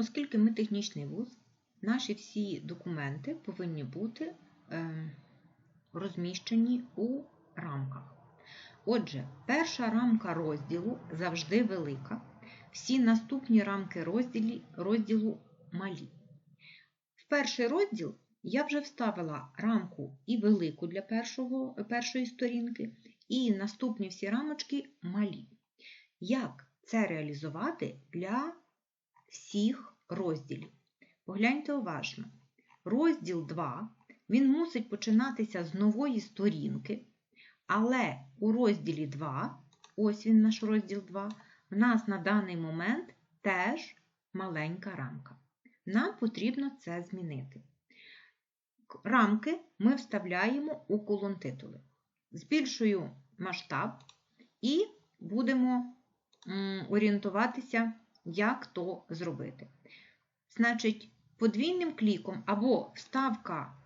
Оскільки ми технічний вуз, наші всі документи повинні бути е, розміщені у рамках. Отже, перша рамка розділу завжди велика. Всі наступні рамки розділі, розділу малі. В перший розділ я вже вставила рамку і велику для першого, першої сторінки, і наступні всі рамочки малі. Як це реалізувати для всіх розділів? Погляньте уважно. Розділ 2 він мусить починатися з нової сторінки, але у розділі 2, ось він наш розділ 2, в нас на даний момент теж маленька рамка. Нам потрібно це змінити. Рамки ми вставляємо у колон-титули. Збільшую масштаб і будемо орієнтуватися, як то зробити. Значить, подвійним кліком або вставка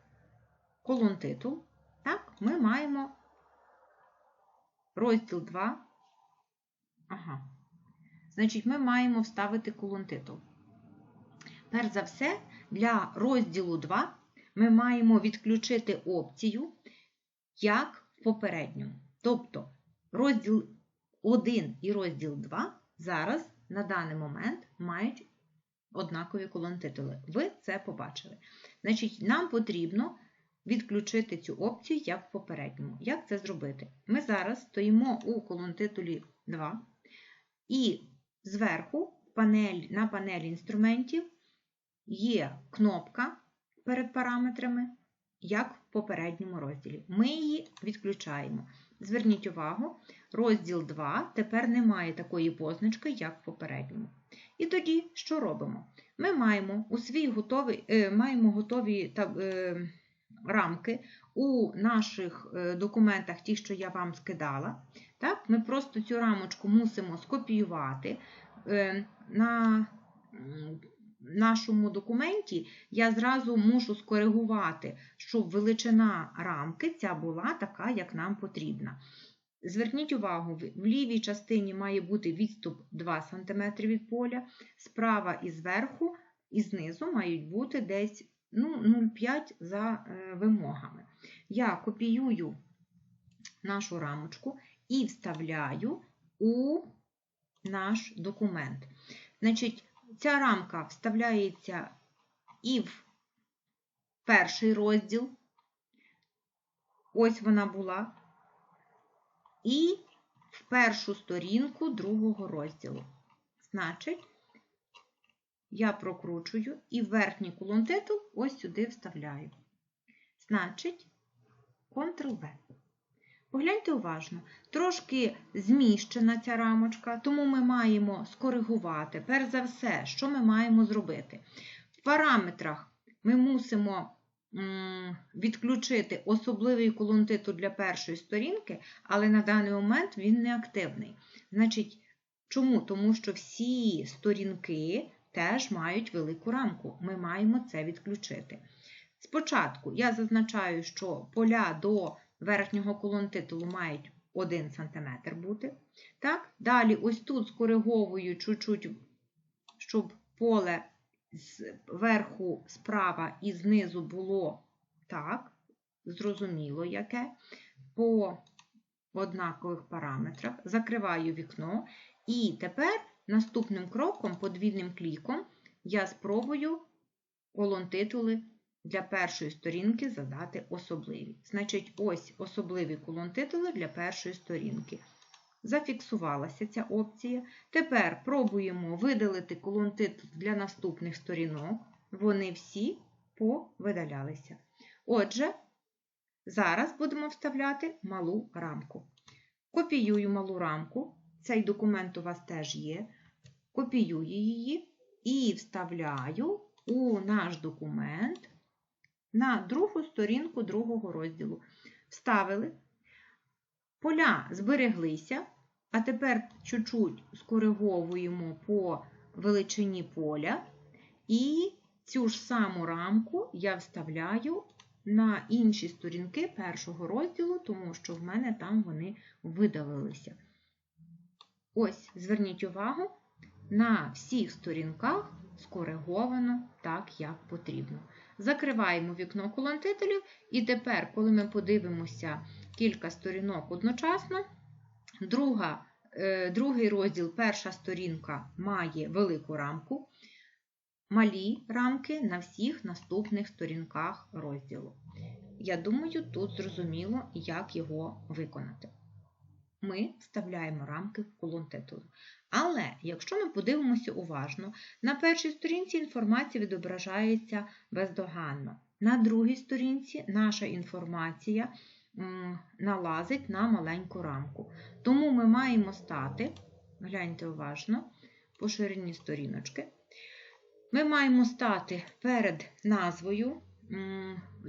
колон-титул, так, ми маємо розділ 2. Ага. Значить, ми маємо вставити колон-титул. Перш за все, для розділу 2 ми маємо відключити опцію, як в попередньому. Тобто розділ 1 і розділ 2 зараз на даний момент мають однакові колон-титули. Ви це побачили. Значить, нам потрібно відключити цю опцію, як в попередньому. Як це зробити? Ми зараз стоїмо у колон-титулі 2 і зверху на панелі інструментів є кнопка перед параметрами, як в попередньому розділі. Ми її відключаємо. Зверніть увагу, розділ 2 тепер не має такої позначки, як в попередньому. І тоді що робимо? Ми маємо у свій готовий, е, маємо готові та, е, рамки у наших е, документах, ті, що я вам скидала. Так? Ми просто цю рамочку мусимо скопіювати. Е, на нашому документі я зразу мушу скоригувати, щоб величина рамки ця була така, як нам потрібна. Зверніть увагу, в лівій частині має бути відступ 2 см від поля, справа і зверху, і знизу мають бути десь ну, 0,5 за е, вимогами. Я копіюю нашу рамочку і вставляю у наш документ. Значить, ця рамка вставляється і в перший розділ, ось вона була, і в першу сторінку другого розділу. Значить, я прокручую і верхній колон титул ось сюди вставляю. Значить, Ctrl-V. Погляньте уважно, трошки зміщена ця рамочка, тому ми маємо скоригувати. Перш за все, що ми маємо зробити? В параметрах ми мусимо відключити особливий колон титул для першої сторінки, але на даний момент він не активний. Значить, чому? Тому що всі сторінки теж мають велику рамку. Ми маємо це відключити. Спочатку я зазначаю, що поля до верхнього колон титулу мають 1 см бути. Так? Далі, ось тут скориговую чуть-чуть, щоб поле зверху справа і знизу було так, зрозуміло яке, по однакових параметрах. Закриваю вікно. І тепер наступним кроком, подвійним кліком, я спробую колон титули для першої сторінки задати особливі. Значить, ось особливі колон титули для першої сторінки. Зафіксувалася ця опція. Тепер пробуємо видалити колон титул для наступних сторінок. Вони всі повидалялися. Отже, зараз будемо вставляти малу рамку. Копіюю малу рамку. Цей документ у вас теж є. Копіюю її і вставляю у наш документ на другу сторінку другого розділу. Вставили, поля збереглися, а тепер чуть-чуть скориговуємо по величині поля, і цю ж саму рамку я вставляю на інші сторінки першого розділу, тому що в мене там вони видалилися. Ось, зверніть увагу, на всіх сторінках скориговано так, як потрібно. Закриваємо вікно колонтителів, і тепер, коли ми подивимося кілька сторінок одночасно, друга, е, другий розділ, перша сторінка має велику рамку, малі рамки на всіх наступних сторінках розділу. Я думаю, тут зрозуміло, як його виконати. Ми вставляємо рамки в колон титулу. Але якщо ми подивимося уважно, на першій сторінці інформація відображається бездоганно. На другій сторінці наша інформація налазить на маленьку рамку. Тому ми маємо стати, гляньте уважно, по ширині сторіночки. Ми маємо стати перед назвою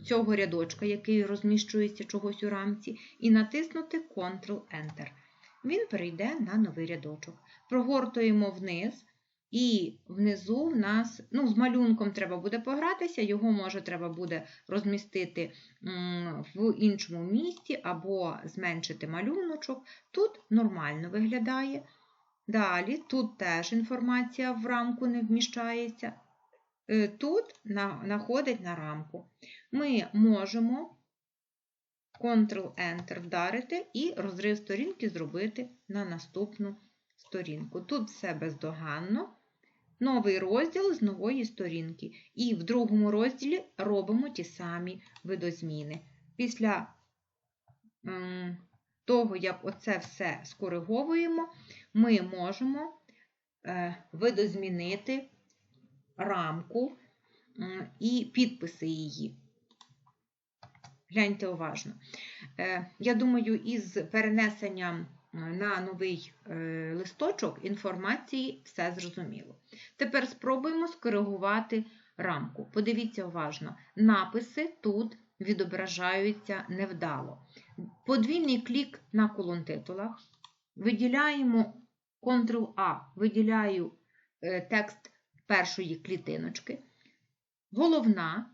цього рядочка, який розміщується чогось у рамці, і натиснути Ctrl-Enter. Він перейде на новий рядочок. Прогортуємо вниз, і внизу в нас, ну, з малюнком треба буде погратися, його може треба буде розмістити в іншому місці або зменшити малюночок. Тут нормально виглядає. Далі, тут теж інформація в рамку не вміщається. Е, Тут находить на рамку. Ми можемо Ctrl-Enter вдарити і розрив сторінки зробити на наступну сторінку. Тут все бездоганно. Новий розділ з нової сторінки. І в другому розділі робимо ті самі видозміни. Після того, як оце все скориговуємо, ми можемо е, видозмінити рамку і підписи її. Гляньте уважно. Е, Я думаю, із перенесенням на новий е, листочок інформації все зрозуміло. Тепер спробуємо скоригувати рамку. Подивіться уважно, написи тут відображаються невдало. Подвійний клік на колонтитулах. Виділяємо Ctrl-A, виділяю е, текст першої клітиночки, головна,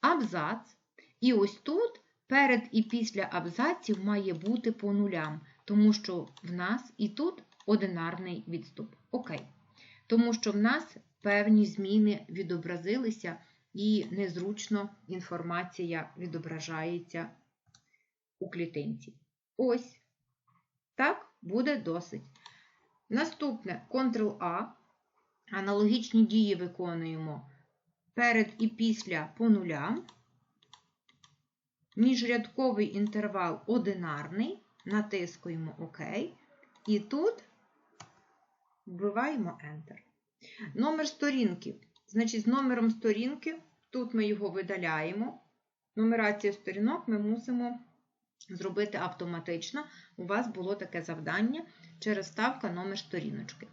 абзац. І ось тут перед і після абзаців має бути по нулям, тому що в нас і тут одинарний відступ. Окей. Тому що в нас певні зміни відобразилися і незручно інформація відображається у клітинці. Ось. Так, буде досить. Наступне Ctrl-A. Аналогічні дії виконуємо перед і після по нулям. Міжрядковий інтервал одинарний, натискуємо ОК. І тут вбиваємо Enter. Номер сторінки. Значить, з номером сторінки, тут ми його видаляємо. Нумерацію сторінок ми мусимо зробити автоматично. У вас було таке завдання через ставка номер сторіночки.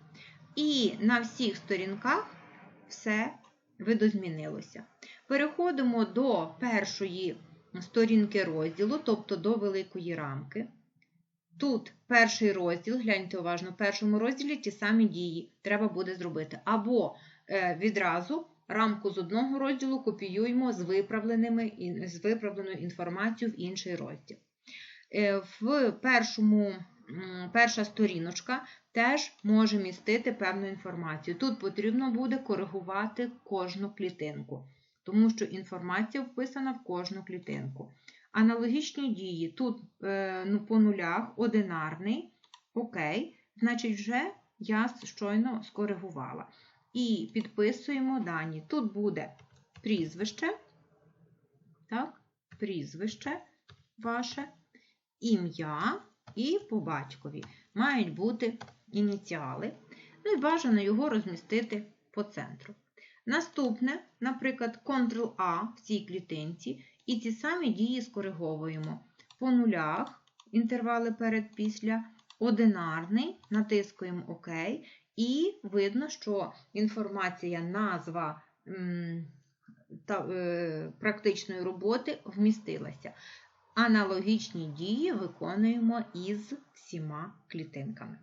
І на всіх сторінках все видозмінилося. Переходимо до першої сторінки розділу, тобто до великої рамки. Тут перший розділ, гляньте уважно, в першому розділі ті самі дії треба буде зробити. Або е, відразу рамку з одного розділу копіюємо з виправленими, з виправленою інформацією в інший розділ. Е, в першому, перша сторіночка теж може містити певну інформацію. Тут потрібно буде коригувати кожну клітинку тому що інформація вписана в кожну клітинку. Аналогічні дії тут е, ну, по нулях одинарний. Окей, значить, вже я щойно скоригувала. І підписуємо дані. Тут буде прізвище, так, прізвище ваше, ім'я і по батькові. Мають бути ініціали. Ну і бажано його розмістити по центру. Наступне, наприклад, Ctrl-A в цій клітинці, і ці самі дії скориговуємо. По нулях, інтервали перед після, одинарний, натискуємо ОК, і видно, що інформація, назва та, е, практичної роботи вмістилася. Аналогічні дії виконуємо із всіма клітинками.